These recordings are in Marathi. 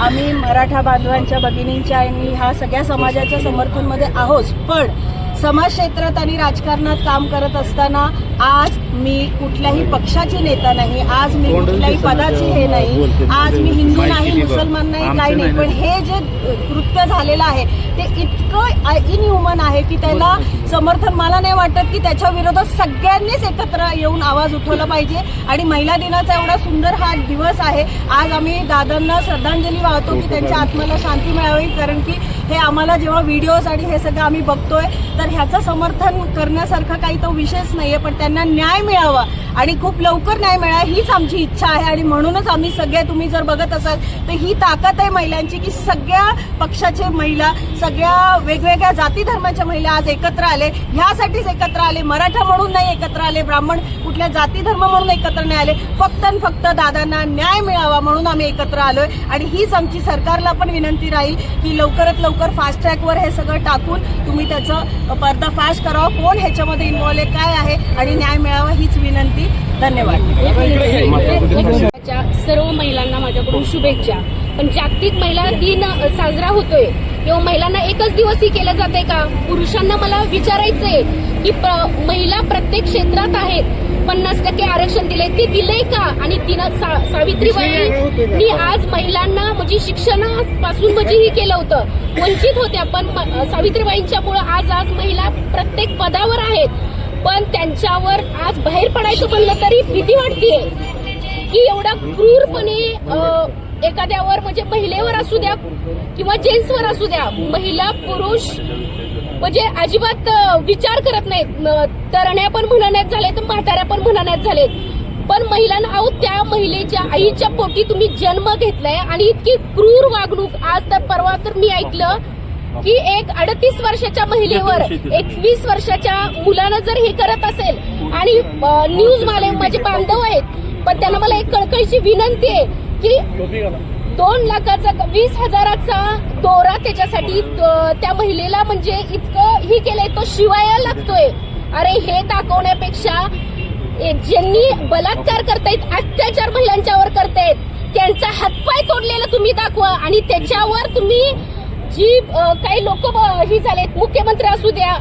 आम्ही मराठा बांधवांच्या भगिनींच्या आणि ह्या सगळ्या समाजाच्या समर्थनमध्ये आहोत. पण समाज क्षेत्रात आणि राजकारणात काम करत असताना आज मी कुठल्याही पक्षाची नेता नाही आज मी कुठल्याही पदाची हे नाही आज मी हिंदू नाही मुसलमान नाही काही नाही पण हे जे कृत्य झालेलं आहे ते इतकं इनह्युमन आहे की त्याला समर्थन मला नाही वाटत की त्याच्या विरोधात सगळ्यांनीच एकत्र येऊन आवाज उठवला पाहिजे. आणि महिला दिनाचा एवढा सुंदर हा दिवस आहे. आज आम्ही दादांना श्रद्धांजली वाहतो की त्यांच्या आत्म्याला शांती मिळावी. कारण की हे आम्हाला जेव्हा व्हिडिओज आणि हे सगळं आम्ही बघतोय तर ह्याचं समर्थन करण्यासारखा काही तो विषयच नाहीये. पण त्यांना न्याय मिळावा. आणि खूप लवकर न्याय मिळावा हीच आमची इच्छा आहे. आणि म्हणूनच आम्ही सगळे तुम्ही जर बघत असाल तर ही ताकद आहे महिलांची की सगळ्या पक्षाचे महिला सगळ्या वेगवेगळ्या जाती धर्माच्या महिला आज एकत्र आले. ह्यासाठीच एकत्र आले. मराठा म्हणून नाही एकत्र आले. ब्राह्मण कुठल्या जाती धर्म म्हणून एकत्र नाही आले. फक्त आणि फक्त दादांना न्याय मिळावा म्हणून आम्ही एकत्र आलोय. आणि हीच आमची सरकारला पण विनंती राहील की लवकरात लवकर फास्ट ट्रॅकवर हे सगळं टाकून तुम्ही त्याचं पर्दाफाश करावा. कोण ह्याच्यामध्ये इन्व्हॉल्व आहे काय आहे आणि न्याय मिळावा हीच विनंती धन्यवाद. च्या सर्व महिलांना माझ्याकडून शुभेच्छा. पण जागतिक महिला दिन साजरा होतोय. तेव्हा महिलांना एकच दिवस ही केलं जाते का? पुरुषांना मला विचारायचंय की प्र- महिला प्रत्येक क्षेत्रात आहेत. पन्नास टक्के आरक्षण दिले ते दिलंय का? आणि तिनं सा, सावित्रीबाईंनी आज महिलांना म्हणजे शिक्षणापासून म्हणजे ही केलं होतं. वंचित होत्या पण म- सावित्रीबाईंच्या मुळे आज आज महिला प्रत्येक पदावर आहेत. पण त्यांच्यावर आज बाहेर पडायचं म्हणलं तरी भीती वाटतेय. की एवढा क्रूरपणे एखाद्यावर म्हणजे महिलेवर असू द्या किंवा जेंट्सवर असू द्या महिला पुरुष म्हणजे अजिबात विचार करत नाहीत. तरण्या पण म्हणण्यात झालेत म्हाताऱ्या पण म्हणण्यात झालेत. पण महिलांना अहो त्या महिलेच्या आईच्या पोटी तुम्ही जन्म घेतलाय आणि इतकी क्रूर वागणूक आज तर परवा तर मी ऐकलं. की एक अडतीस वर्षाच्या महिलेवर एकवीस वर्षाच्या मुलानं जर हे करत असेल आणि न्यूज माले माझे बांधव आहेत पण त्यांना मला एक कळकळीची विनंती आहे की दोन लाखाचा वीस हजाराचा दोरा त्याच्यासाठी त्या महिलेला म्हणजे इतकं ही केलंय तो शिवाया लागतोय. अरे हे दाखवण्यापेक्षा ज्यांनी बलात्कार करतायत अत्याचार महिलांच्यावर करतायत त्यांचा हातपाय तोडलेला तुम्ही दाखवा आणि त्याच्यावर तुम्ही जी काही लोक ही झालेत. मुख्यमंत्री असू द्या.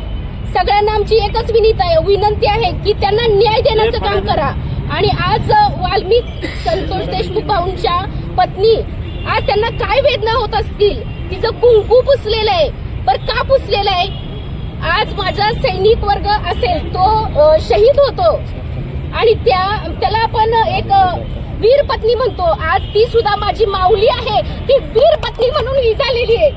सगळ्यांना आमची एकच विनीत आहे विनंती आहे की त्यांना न्याय देण्याचं काम करा. आणि आज वाल्मिक संतोष देशमुख भाऊंच्या पत्नी आज त्यांना काय वेदना होत असतील? तिचं कुंकू पुसलेलं आहे. पर का पुसलेलं आहे? आज माझा सैनिक वर्ग असेल तो शहीद होतो. आणि त्या त्याला आपण एक वीर पत्नी म्हणतो. आज ती सुद्धा माझी माऊली आहे. ती वीर पत्नी म्हणून ही झालेली आहे.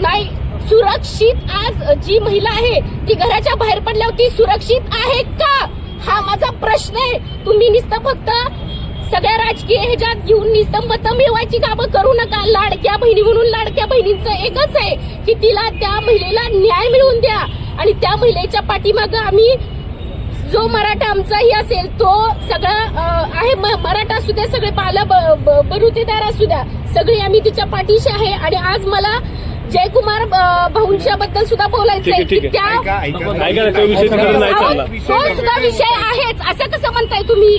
नाही. सुरक्षित आज जी महिला आहे ती घराच्या बाहेर पडल्यावर ती सुरक्षित आहे का? हा माझा प्रश्न आहे. तुम्ही नुसतं फक्त सगळ्या राजकीय ह्याच्यात घेऊन नुसतं मतं मिळवायची कामं करू नका. लाडक्या बहिणी म्हणून लाडक्या बहिणींचं एकच आहे की तिला त्या महिलेला न्याय मिळवून द्या. आणि त्या महिलेच्या पाठीमागं आम्ही जो मराठा आमचाही असेल तो सगळा आहे. मराठा असू द्या सगळे ब- बरुतेदार असू द्या. सगळी आम्ही तिच्या पाठीशी आहे. आणि आज मला जयकुमार भाऊंच्या बद्दल सुद्धा बोलायचं आहे की त्या ऐका ना तो सुद्धा विषय आहेच. असं कसं म्हणताय तुम्ही?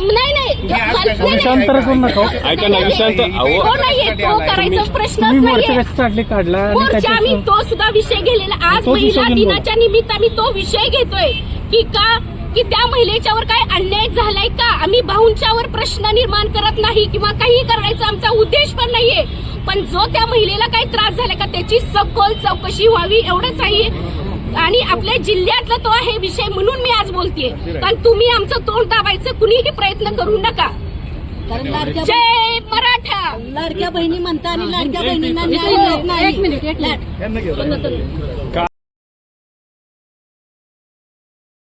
नाही नाही. मला- नाही, नाही. विषांतर करू नका ऐका ना विषांत अहो तो नाहीये. तो करायचा प्रश्नच तुम्ही मोर्चा नाहीये कसा चाटली काढला आम्ही तो सुद्धा विषय गेलेला आज महिला. दिनाच्या निमित्ताने तो विषय घेतोय. की का? की त्या महिलेच्यावर काय अन्याय झालाय का? आम्ही भाऊंच्यावर प्रश्न निर्माण करत नाही किंवा काही करायचा आमचा उद्देश पण नाहीये. पण जो त्या महिलेला काही त्रास झालाय का त्याची सखोल चौकशी व्हावी एवढंच आहे आणि आपल्या जिल्ह्यातला तो आहे विषय म्हणून मी आज बोलतेय. कारण तुम्ही आमचं तोंड दाबायचं कुणीही प्रयत्न करू नका. कारण लाडक्या जय मराठा! लाडक्या बहिणी म्हणता आणि लाडक्या बहिणींना न्याय मिळत नाही.